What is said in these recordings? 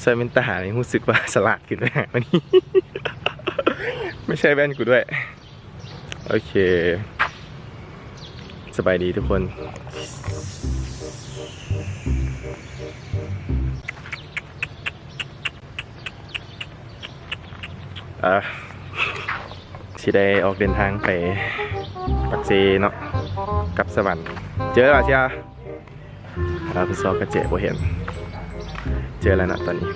ใส่เป็นทหารนี่รู้สึกว่าสลาดขึ้นแม่วันนี้ ไม่ใช่แว่นกูด้วย โอเค สบายดีทุกคนอะสิได้ออกเดินทางไป ปักเซเนาะกับสวรรค์เจอแล้วเชียเราคุณซอกระเจบ่เห็น เจอแล้วนะตอนนี้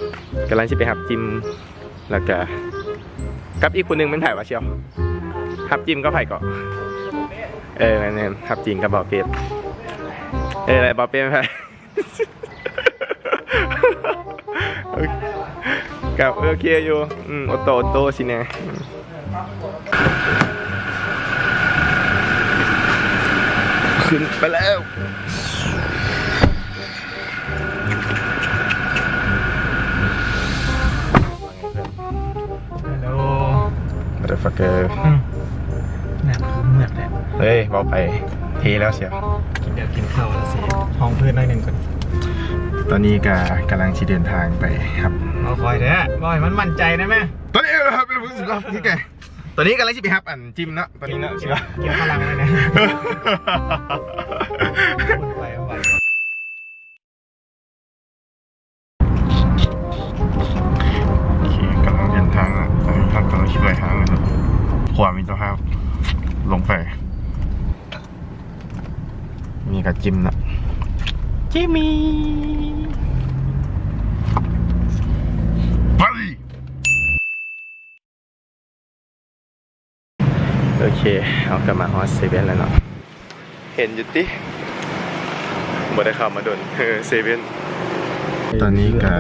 กำลังจะไปหับจิมแล้วก็กับอีกคนหนึงเป็นไผ่วะเชียวหับจิมก็ไผ่เกาะเออนั่นนหับจิมกับบอเป็ดเอออะไรบอเป็ดไม่ไผ่กับโอเคอยู่อืมโอโตโอโตสิเนี่ย ขึ้นไปแล้ว ฮัลโหล motherfucker หนักคือเหมือกแหละเฮ้ยเบาไปเทแล้วเชียวกินเดี๋ยวกินข้าวแล้วสิห้องเพื่อนหน่อยหนึ่งก่อนตอนนี้ก็กำลังที่เดินทางไปครับเอาคอยเด้อบอยมันมั่นใจนะแม่ตอนนี้ครับพี่แก ตอนนี้กำลังจะไปฮับอันจิมเนาะตอนนี้เนาะใช่ปะเกี่ยวพลังเลยนะคนไปเอาไปโอเคกำลังเดินทางอะตอนนี้ครับกำลังคิดไปทางนะครับขวามีตัวครับ ลงไปมีกับจิมนะจิมมี่ไปโอ เคเอากลับมาฮอสเซเว่นแล้วเนาะเห็นอยู่ติบ่ได้เข้ามาโดนเออเซเว่นตอนนี้ก็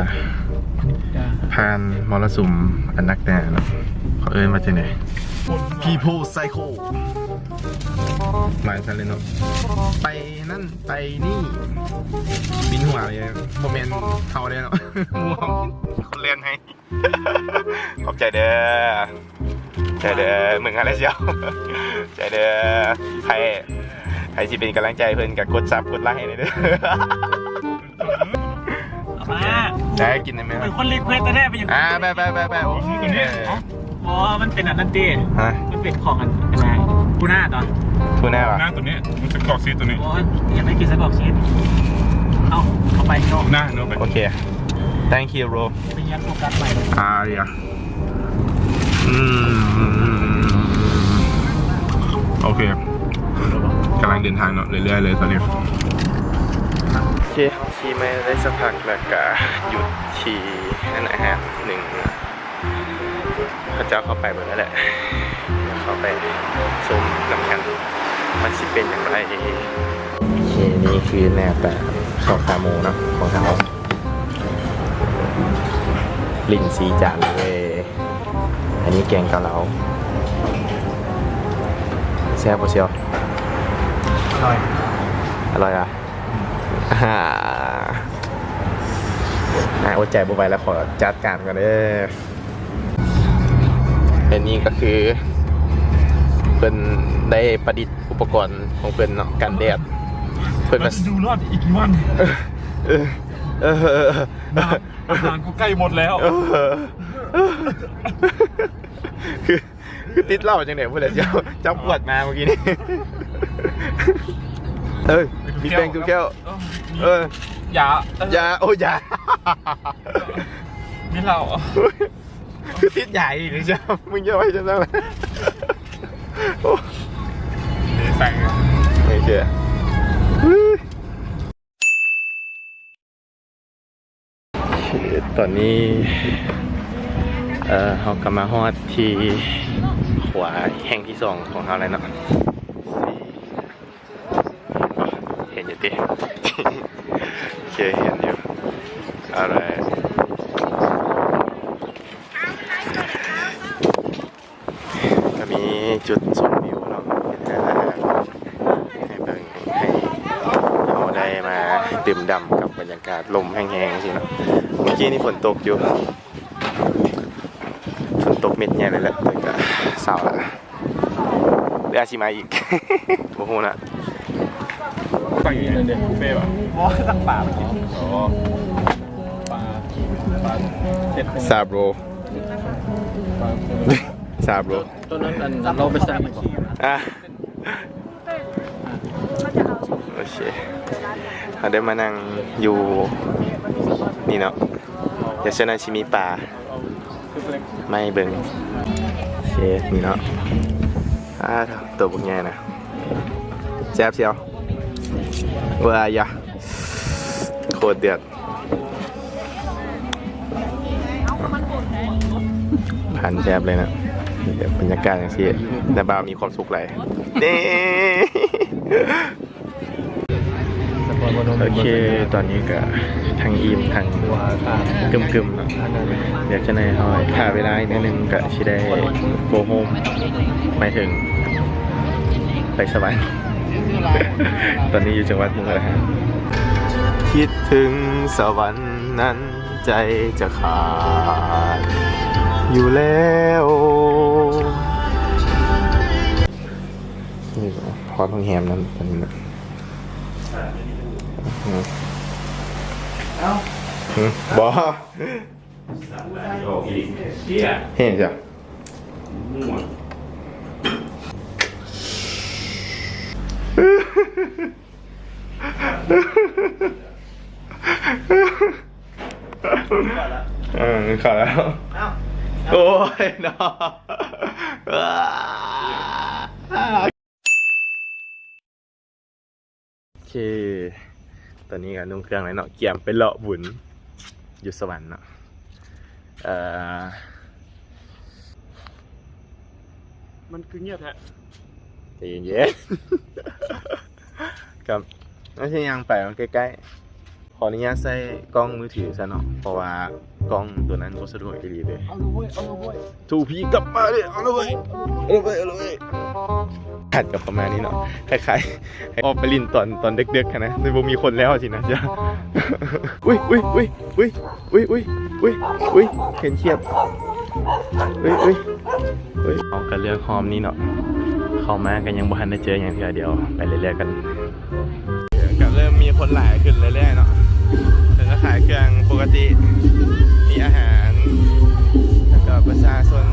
ผ่านมรสุมอันนักแน่เนาะเขาเอิ้นมาจากไหน People Psycho หมายซะเลยเนาะไปนั่นไปนี่ บินหัวเลยโมเมนเขาเลยเนาะมัวคนเล่นให้ ขอบใจเด้อ ใจเด้อมึงอะไรเชียวใจเด้อใครใครที่เป็นกำลังใจเพื่อนกับกดซับกดไลค์ให้หน่อยเด้อเอามาได้กินได้ไหมคเป็รับนคนรีเควสต์แท้ๆไปอย่างอ่าไปไปไปไปโอ้ยอ๋อมันเป็นอันนั้นตีฮะมันเป็นของอันอะไรกูน่าตอนทูน่าหป่ะน้าตัวนี้มันจะกรอกซีตัวนี้ โอ้ยยังไม่กินสักกรอกชีสเอาเข้าไปโยกหน้าเนาะไปโอเค thank you bro ไปยัดโฟกัสใหม่เลยอ่าเดี๋ยว อืมโอเคกำลังเดินทางเนาะเรื่อยๆเลยตอนนี้โอเคขี่ไม่ได้สักพักแล้วก็หยุดขี่นั่นนะฮะหนึ่งพระเจ้าเข้าไปหมดแล้วแหละเข้าไปชมนำกันมันสิเป็นอย่างไรโอเคนี่คือแนวแต่ข้าวขาหมูเนะของเขาลินซีจานเลย นนี้แกงเกาเหลาแซ่บปะเชียว อร่อยอร่อยอะอ่าน่าอดใจบุไปแล้วขอจัดการกันเด้ออันนี้ก็คือเพิ่นได้ประดิษฐ์อุปกรณ์ของเพิ่นเนาะกันแดดเพิ่นเรามาจะดูรอดอีกกี่วันเออเออเออเอออาหารกูใกล้หมดแล้ว เออ คือคือติดเหล้าจังไหนพูดเลยเจ้าเจ้าปวดมาเมื่อกี้นี่เอ้ยมีแป้งทุกแก้วเอออย่าอยาโอ้ยอยานี่เราคือติดใหญ่หรือเจ้ามึงเยอะไปจังเลยโอ้นี่ใส่ไม่เชื่อตอนนี้ เออเรากำมาฮอดที่ขวาแห่งที่สองของเราแล้วเนาะเห็นอยู่ดิโอเคเห็นอยู่อะไรก็มีจุดชมวิวเนาะให้เบิ่งให้เราได้มาดื่มด่ำกับบรรยากาศลมแห้งๆสิเนาะเมื่อกี้นี่ฝนตกอยู่ ตกเม็ดใหญ่เลยแหละแต่ก็เศร้าละรืออาชิมาอีกโอ้โหนะตั้งอย่างนี้เด็กบุฟเฟ่ต์ป่ะมอสักป่าไปกินอ๋อปลาปลาเจ็ดซาบโรซาบโรตัวนั้นอันเราไปสั่งอีกอะโอเคเราได้มานั่งอยู่นี่เนาะเดี๋ยวเชญนาชิมีป่า ไม่เบิงโอเคนี่เนาะอ่าตัวพวกแง่นะแซ่บเชียวว้ายะโคตรเดือดพันแซ่บเลยนะบรรยากาศอย่างที่แต่บ่าวมีความสุขเลยนี่ โอเค ตอนนี้ก็ทางอีมทางกึมกึมเนาะเดี๋ยวจะในหอยถ่าเวลาอีกนิดนึงก็ชิได้โกโฮมไม่ถึง ไปสวรรค์ตอนนี้อยู่จังหวัดมุกดาหารคิดถึงสวรรค์นั้นใจจะขาด อยู่แล้วนี่พอทองแฮมนั้นตอนนี้ เอาบอสัตว์อะไรโยกอีกเชี่ยเห็นจ้ะมั่วเออขาดแล้วโอ้ยน้องโอเค อนนี้กันนุ่งเครื่องแล้วเนาะเกี่ยมไปเลาะบุญอยู่สวรรค์เนาะเอ่อมันคือเงียบแท้ใจเย็นๆกับไม่ใช่ยังไปมันใกล้ๆ ขออนุญาตใส่กล้องมือถือซะเนาะเพราะว่ากล้องตัวนั้นก็สะดวกดีเลยเอาลูกเว้ยเอาลูกเว้ยถูพี่กลับมาเลยเอาเลยเอาเลยเอาเลยขัดกับประมาณนี้เนาะคล้ายๆให้ออกไปลินตอนตอนเด็กๆกันนะในบ่มีคนแล้วสินะจ๊ะอุ้ยอุ้ยอุ้ยอุ้ยอุ้ยอุ้ยอุ้ยอุ้ยเห็นเชียบอุ้ยอุ้ยอุ้ยเอากันเรื่องหอมนี่เนาะเข้ามากันยังบ่ทันได้เจออย่างเดียวเดียวไปเรื่อยๆกันก็เริ่มมีคนหลายขึ้นเรื่อยๆเนาะถึงก็ขายเครื่องปกติ มีอาหาร แล้วก็ประชาชน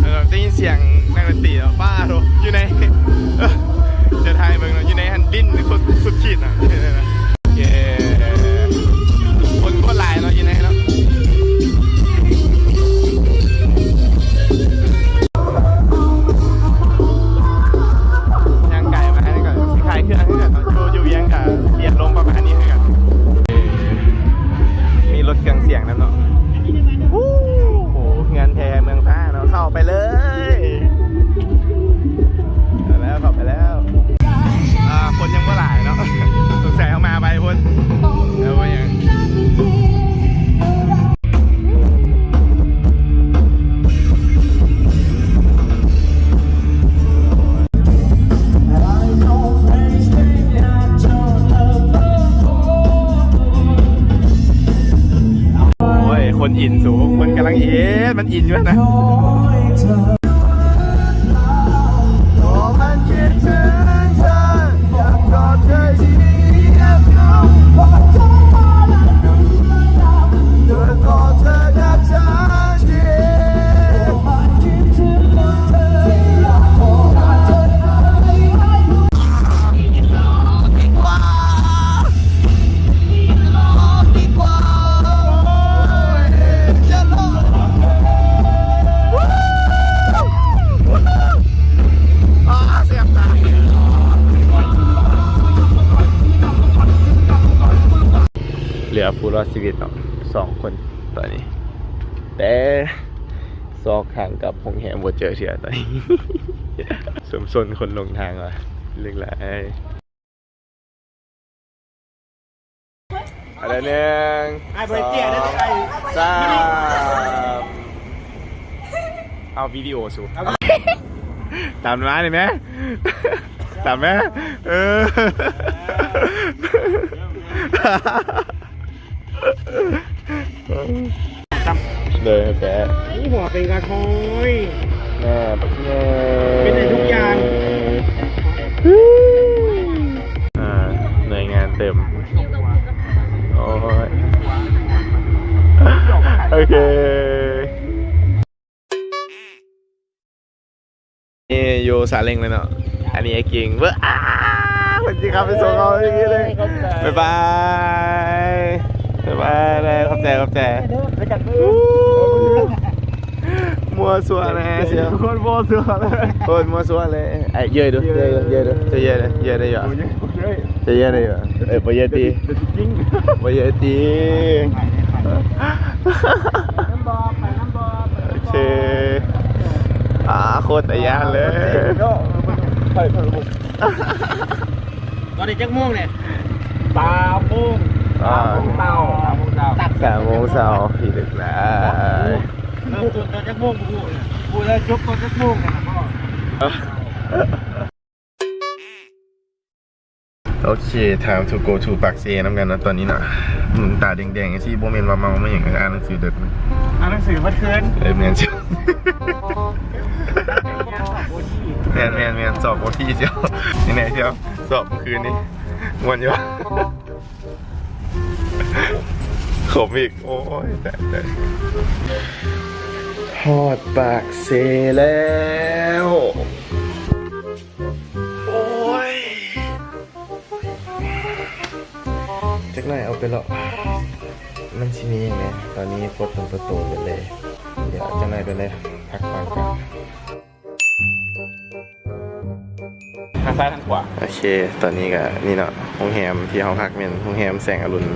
แล้วก็ได้ยินเสียงนักดนตรีแล้วบ้ารอยู่ในจะทายเบิ่งเนาะอยู่ในหันดิ้นสุดขีดอะ มันอินอยู่นะ รอดชีวิตเนาะสองคนตอนนี้ แต่ซอกทางกับพงแหมบ่เจอเถื่อตอนนี้สมสนคนลงทางว่ะเรื่องไรอะไรหนึ่งไอ้บริเตียได้ไหมไอ้สามเอาวิดีโอสูตามมาเลยไหมตามไหมเออ เลยแกนี่หัวเป็นกระทอยแม่ปักเน่เป็นได้ทุกอย่างอ่าหน่วยงานเต็ม โอ้ย โอเคนี่อยู่สาเล็งเลยเนาะ อันนี้ไอ้กิ่งเว้ออ้าสวัสดีครับไปส่งเขาอย่างงี้เลย บ๊ายบาย บ๊ายบายเลยขอบใจขอบใจไปจัดมือมัวสัวนะฮะเชียวคนโบเสือเลยโคตรมัวสัวเลยไอ้เยอะดูเยอะเยอะดูจะเยอะเลยเยอะได้เหรอจะเยอะได้เหรอเออไปเยอะตีจริงไปเยอะตีน้ำบอไปน้ำบอโอเคอ่าโคตรแต่ยานเลยก็ไปพลบุกตอนนี้จักม่วงเนี่ยตาพุ่งอ่าเต่าตาพุ่งเต่าตัด สามโมงเช้าพี่ดึกแล้วเริ่มจุดตอนจักม่วงกูเนี่ยกูเลยจุกตอนจักม่วงเนี่ยพ่อโอเค time to go to ปากเซน้ำกันนะตอนนี้นะหมุนตาแดงๆสิโบเมนว่าเมาไม่อย่างอ่านหนังสือเด็กนะอ่านหนังสือมาเทือนเออแมนเชียวแมนแมนแมนสอบโอที่เชียวนี่ไหนเชียวสอบเมื่อคืนนี้วันอยู่ ขมอีก โอ้ยแต่แต่ทอดปากเซแล้ว โอ้ยจักหน่อยเอาไปหรอกมันชิมีไหมตอนนี้ปวดตรงประตูไปเลย เดี๋ยวจักหน่อยไปเลย พักก่อนกันทางซ้ายทางขวา โอเค ตอนนี้ก็นี่เนาะโรงแรมที่ห้องพักเป็นโรงแรมแสงอรุณ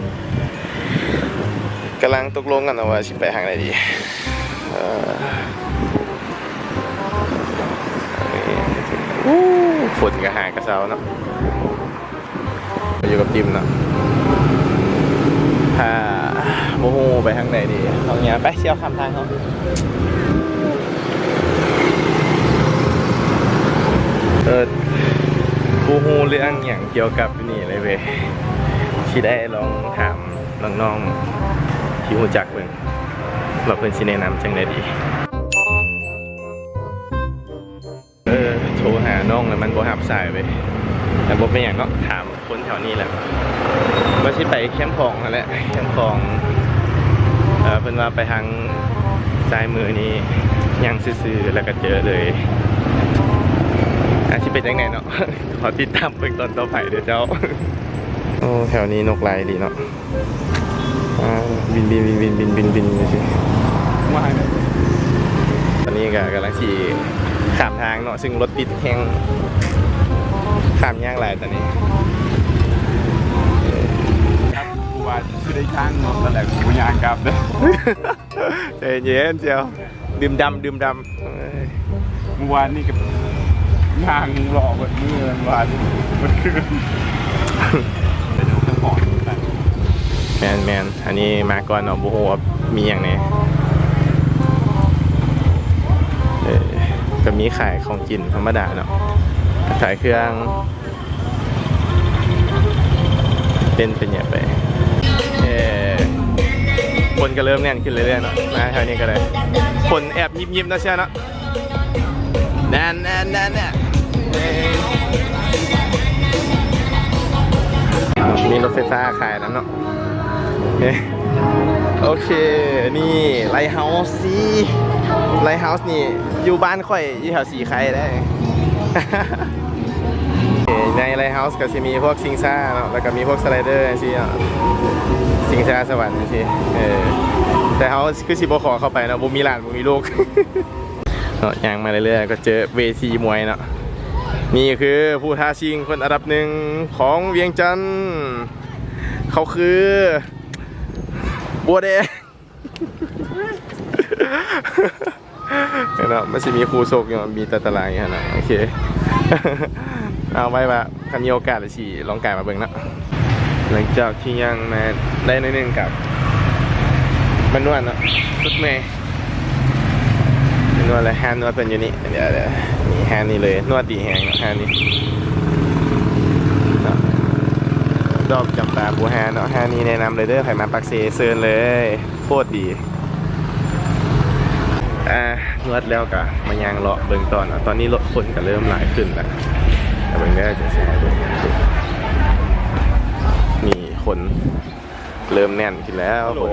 กำลังตกลงกันนะว่าสิไปทางไหนดีอ่ออู้ฝนก็หากระเซาเนาะอยู่กับจิมเนาะถ้าโมโหไปทางไหนดีทางเนี้ยไปเชี่ยวคำทางเขาเออกูฮูเรื่องอย่างเกี่ยวกับนี่เลยเว้ยที่ได้ลองถามน้องๆ ที่หูจักเบิ่งว่าเพิ่นสิแนะนำจังไดดี เออโทรหาน้องแล้วมันบ่รับสายเว้ยแต่บ่เป็นหยังเนาะถามคนแถวนี้แหละว่าสิไปแคมป์ของนั่นแหละแคมป์ของเออเพิ่นว่าไปทางซ้ายมือนี้ยังซื่อๆแล้วก็เจอเลยอาชีพเป็นยังไงเนาะ ขอติดตามเบิ่งตอนต่อไปเดี๋ยวเจ้า โอ้แถวนี้นกลายดีเนาะ บินบินบินบินบินบินบินสิมาตอนนี้ก็กำลังขี่ข้ามทางเนาะซึ่งรถติดแห้งข้ามย่างไรตอนนี้ครับกูว่าคือได้ช่างเนาะแต่แหละกูยางกลับเลยใจเย็นเจียวดื่มดำดื่มดำเมื่อวานนี่กับงางหลอกแบบมือวานมันคือ มนแมนอันนี้มาก่อนเนาะโอ้โหว่ามีอย่างนเออก็มีขายของกินธรรมดาเนาะขายเครื่องเป็นเป็นอย่างไปเอคนก็เริ่มแน่นขึ้นเรื่อยๆเนาะมาแถวนี้ก็เลยคนแอบยิบยิบๆนะเชียวเนาะแน่นแน่นแน่นแน่ยมีรถไฟฟ้าขายแล้วเนาะ โอเค นี่ไลท์เฮาส์สิไลท์เฮาส์นี่ อยู่บ้านค่อยยี่แถวสีใครได้ในไลท์เฮาส์ก็จะมีพวกซิงซ่าเนาะแล้วก็มีพวกสไลเดอร์สิเนาะซิงซ่าสวรรค์สิเออแต่เขาคือสิบขอเข้าไปเนาะบ่มีหลานบ่มีลูกเนาะย่างมาเรื่อยๆก็เจอเวทีมวยเนาะนี่คือผู้ท้าชิงคนอันดับหนึ่งของเวียงจันทร์เขาคือ บัวแดงเนาะมันจะมีครูโศกอยู่มีตะตารางอย่างนั้นเนาะโอเค เอาไว้ว่าคันมีโอกาสเลยสิลองไกายมาเบิ่งนะหลังจากที่ยังมาได้นิดนึงกับมันนวดเนาะสุดเมย์นวดเลยแฮนนวดเป็นอยู่นี่เดี๋ยวเดี๋ยวนี่แฮนนี่เลยนวดตีแหงเนาะแฮนนี่เนาะ ดอกจำปาบูแฮนเนาะแฮนนี่แนะนำเลยเด้อใครมาปักเซเซินเลยโคตรดีอ่านวดแล้วกะมายางเลาะเบิ่งตอนอะตอนนี้รถคนก็เริ่มหลายขึ้นแล้วแต่เบิ่งได้จะใช่เบิ่งมีคนเริ่มแน่นขึ้นแล้วคน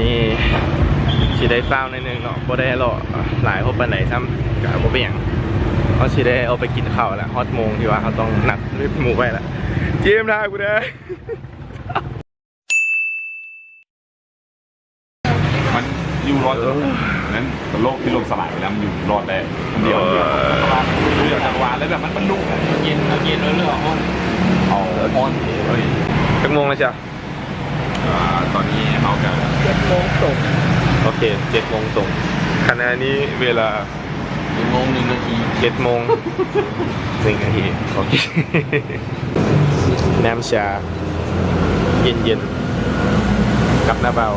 นนี้สิได้ฟ้าวในอยหนึงเนาะบ่ได้หรอกหลายพบปานไหนซ้ำก็บ่เป็นหยังเขาสิได้เอาไปกินข้าวแล้วฮอตโมงที่ว่าเขาต้องนัดรีบหมู่ไว้แล้วเจมส์ทากูเด้อมันอยู่รอดนั้นโลกที่ลมสลายไปแล้วมันอยู่รอดได้คนเดียวเดียวเดียวจักรวาลแล้วแบบมันมันดุอะเย็นเอาเย็นแล้วเลือกห้องเอาออนเฮ้ยจักโมงแล้วจ้ะ อ่าตอนนี้เอากันเจ็ดโมงตกโอเคเจ็ดโมงตรงขณะนี้เวลาหนึ่งโมงหนึ่งนาทีเจ็ดโมงหนึ่งนาทีโอเคน้ำชา เย็นเย็นๆกับหน้าเบา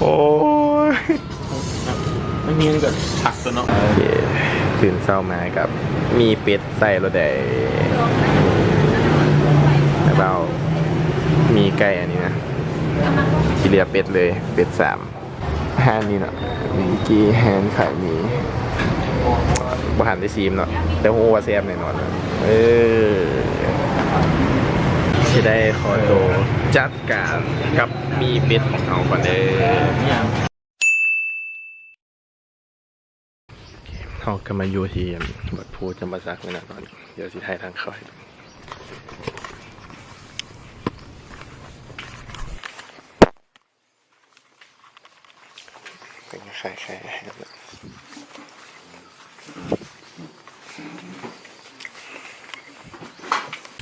โอ้ยไม่มีเกิดผักตัวเนาะโอเคตื่นเช้ามากับ มีเป็ดใส่รถแดงหน้าเบามีไก่อันนี้นะที่เหลือเป็ดเลย เป็ดสามแฮนนี่เนาะมื่อกี้แฮนขายมีบหันได้ซีมเนาะแต่โหว่าแซ่บแน่นอนเออที่ได้ขอโตจัดการกับมีเป็ดของเราก่อนเด้ออย่าง เขาก็มาอยู่ที่บัดพูจำปาสักเลยนะตอนนี้เดี๋ยวสิไทยทางเข้าให้ดูเป็นคล้ายๆแค่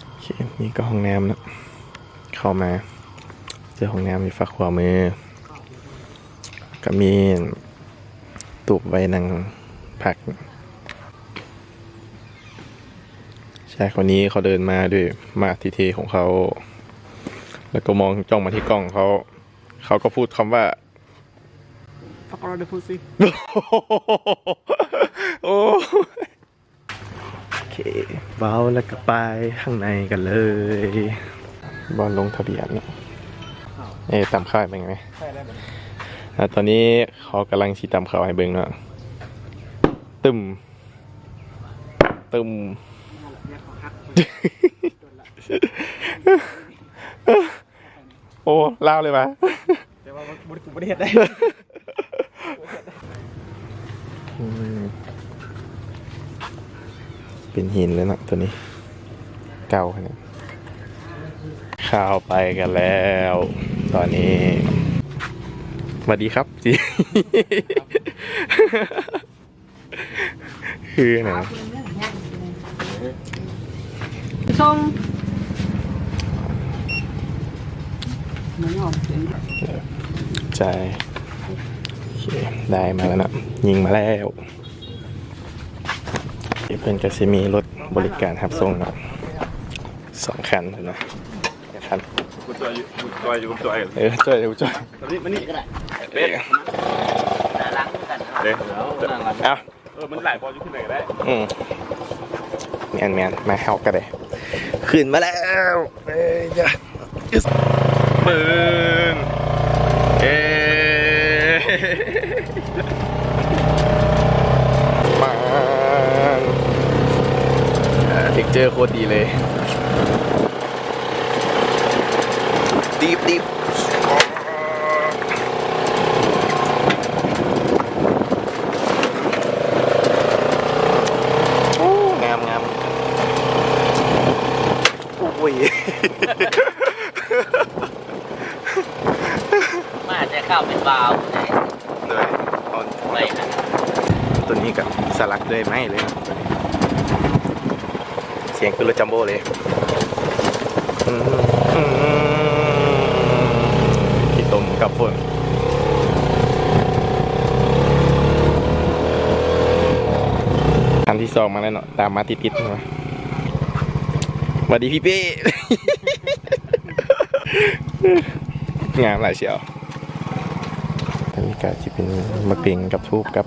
โอเคนี่ก็ห้องน้ำนะเข้ามา เจอห้องน้ำมีฝักขวามือ ก็มีตูบไว้นั่ง พักชายคนนี้เขาเดินมาด้วยมาทีเทของเขา แล้วก็มองจ้องมาที่กล้องเขา เขาก็พูดคำว่าฟักเราเดี๋ยวพูดสิโอ้โอเคเบาแล้วก็ไปข้างในกันเลย บอลลงทะเบียนเนอะเอ๊ะตามค่ายเป็นไงใช่ได้ไหมอะตอนนี้เขากำลังชี้ตามเขาให้เบิ่งเนาะ ตึมตึมโอ้เล่าวเลยปะแต่ว่าบริกูประเทศได้อืมเป็นหินเลยเนาะตัวนี้ เก่าขนาดข้าวไปกันแล้ว ตอนนี้สวัสดีครับจี คือไหนส่งมันยอมเสียงใช่โอเคได้มาแล้วนะยิงมาแล้วเดี๋ยวเพื่อนก็จะมีรถบริการรับส่งเนาะสองคันเห็นไหมคันกูจอยอยู่กูจอยอยู่กูจอยเออช่วยเดี๋ยวช่วยตอนนี้มันนี่ก็ได้เอ๊ะล้างกันเด้เอ้า เออมันหลายบอลอยู่ที่ไหนก็ได้อืมแมนแมนมาเข้ากันเลยขึ้นมาแล้วเอ้ยจ้ะปืนเอ้ยมาเท็กเจอร์โคตรดีเลย ดีบดีบโอ้งามงามโอ้ย มาจะเข้าเป็นบาวเลย เลยเอา ไปนะ ตัวนี้กับ สลักด้วยไม้เลย เสียงคือรถจัมโบ้เลยขี่ตมกับฝนที่สองมาแล้วเนาะตามมาติดๆมาสวัสดีพี่เป้งามหลายเชียวอันนี้ก็จะเป็นมะเปิงกับทูบกับ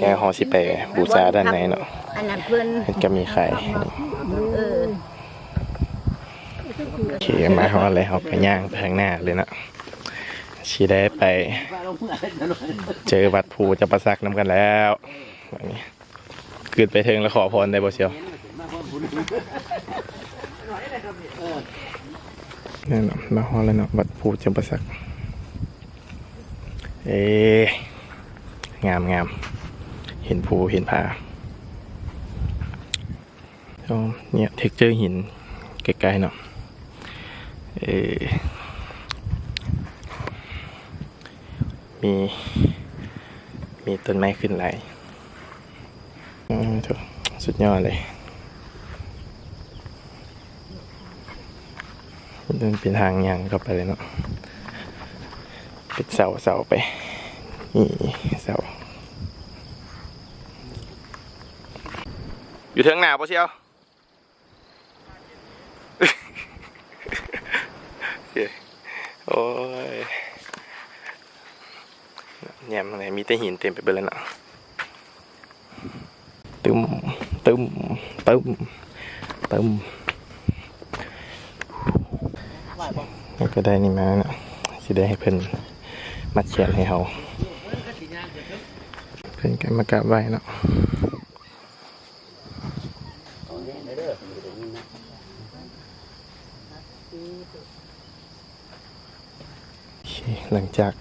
แง่หอสิไปบูชาด้านในเนาะอันนั้นเพิ่นมันก็มีไข่เออโอเคมาเขาอะไรเขาไปย่างไปข้างหน้าเลยเนาะชีได้ไป เจอวัดภูจะประซักน้ำกันแล้ววันนี้ขึ้นไปเทิงแล้วขอพรได้บ่เชียวนี่นเนาะมาฮอแล้วเนาะวัดภูจะประซัก เอ๊งามงาม เห็นภูเห็นผาเนี่ยเท็กเจอร์หินใกล้ๆเนาะเอ๊ะมี มีต้นไม้ขึ้นไหลสุดยอดเลยเดินเป็นทางยังเข้าไปเลยเนาะเป็นเสาเสาไป นี่เสา อยู่เทิงหนาปะเชียวโอเคโอ้ยแยมอะไรมีแต่หินเต็มไปหมดเลยนะตึมตึมตึมตึมแล้วก็ได้นี่มาเนาะสิได้ให้เพิ่นมาเขียนให้เขาเพิ่นกันมากราบไหว้เนาะโอเค หลังจาก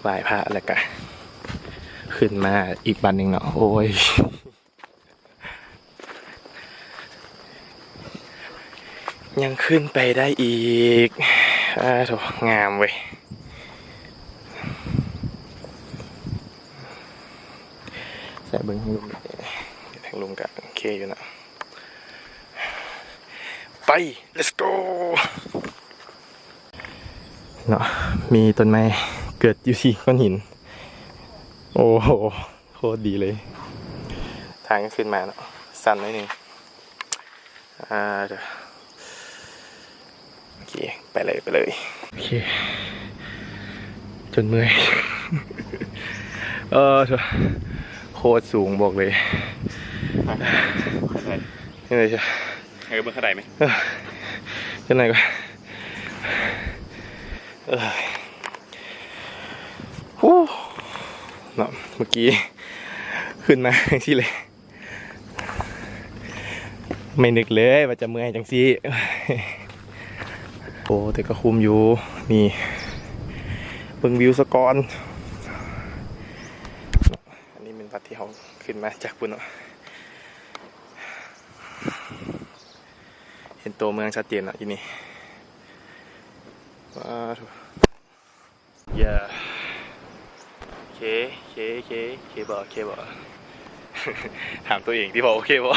ไหว้พระแล้วก็ขึ้นมาอีกบันหนึ่งเนาะโอ้ยยังขึ้นไปได้อีกอ่าถงามเว้ยใส่เบิ้งทางลุมทางลุมกับโอเคอยู่นะ let's go เนาะมีต้นไม้เกิดอยู่ที่ก้อนหิน โอ้โหโคตรดีเลย ทางก็ขึ้นมาเนาะสั้นนิดนึงอ่าเดี๋ยวโอเค ไปเลยไปเลยโอเคจนเมื่อย เออเถอะโคตรสูงบอกเลยนี่เลยใช่ ให้เบิ้งขนาดไหมจะไหนก่อนเอ้ยฮู้เนาะเมื่อกี้ ขึ้นมาที่เลย ไม่นึกเลยว่าจะเมื่อยจังซี่โอ้แต่ก็คุมอยู่ นี่เบิ่งวิวสะกอนอันนี้เป็นวัดที่เขาขึ้นมาจากปุ่นเนาะ เห็นตัวเมืองชัดเจนอะที่นี่ว้าวถูกอย่าเคเคเคเคบอกเคบอกถามตัวเองที่บอกโอเคบอก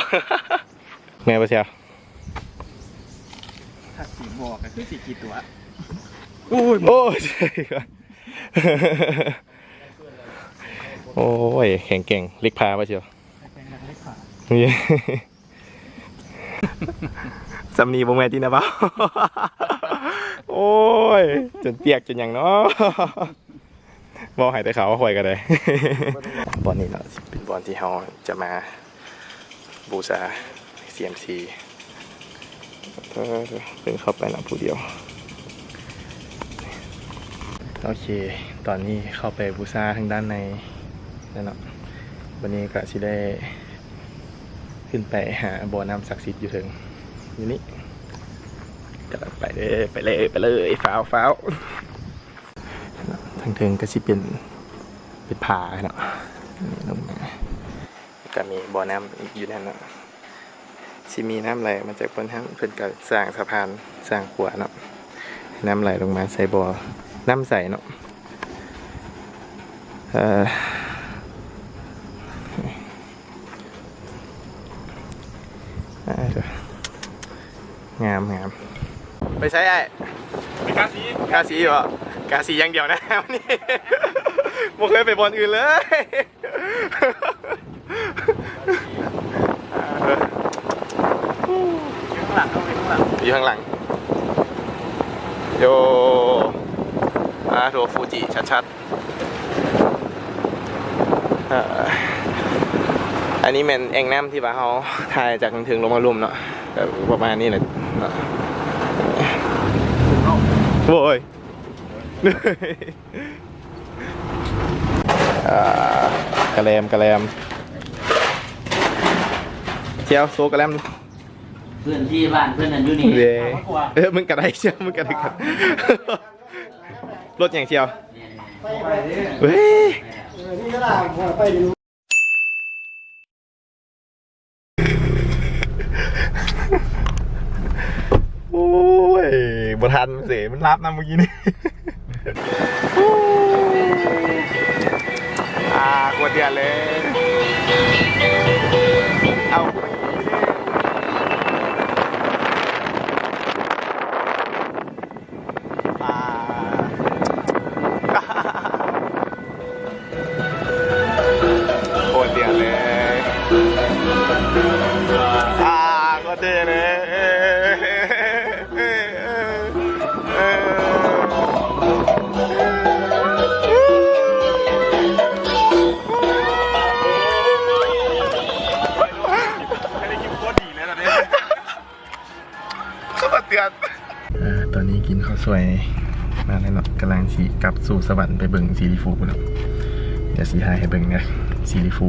แม่ปะเชียวถ้าสีหมอกก็คือสีกี่ตัวโอ้ยโอ้ยใช่ครับโอ้ยแข็งเก่งเล็กพาปะเชียวเป็นนักเล็กขานี่ สำนีบงแมนที่นะเปล่าโอ้ย จนเปียกจนอย่างเนาะบอหายแต่ขาวว่าหวยกันเลยบอลนี้เนาะเป็นบอลที่เราจะมาบูชา CMC เออเป็นเข้าไปนะผู้เดียว โอเค ตอนนี้เข้าไปบูชาทางด้านในนั่นเนาะวันนี้ก็สิได้ขึ้นไปหาบ่อน้ำศักดิ์สิทธิ์อยู่ถึง อยู่นี่กำลังไปเลยไปเลยไปเลยฟ้าวฟ้าวทางเทิงก็สิเป็นเป็นผาเนาะนี่ลงมาก็มีบ่อน้ำอีกอยู่นั่นเนาะสิมีน้ำไหลมาจากบนทั้งเพิ่อนก็สร้างสะพานสร้างขวเนาะน้ำไหลลงมาใส่บ่อน้ำใสเนาะเอ่อาเดี๋ยว งามงามไปใช้ไอ้ไม่กล้าสีกาสีเหรอกาสีอย่างเดียวนะวันนี้บ่เคยไปบอลอื่นเลยข้างหลังเอาไว้ข้างหลังอยู่ข้างหลังโยอาโทฟูจิชัดๆอ่าอันนี้เป็นแองน้ำที่ว่าเขาถ่ายจากถึงลงมารุมเนาะก็ประมาณนี้แหละเนาะ โว้ยอ่ากระแลมกระแลมเชียวโซกระแลมเพื่อนที่บ้านเพื่อนนั่นอยู่นี่เย้ถามว่ากลัวเออมึงกระไดเชียวมึงกระไดกันรถอย่างเชียวเฮ้ยโอ้ย บทันเสียมันรับนะเมื่อกี้นี่อ่ากวดเดียเลย สู่สวรรค์ไปเบิ่งซีรีฟูพุ่นเนาะเดี๋ยวสีหายให้เบิ่งนะซีรีฟู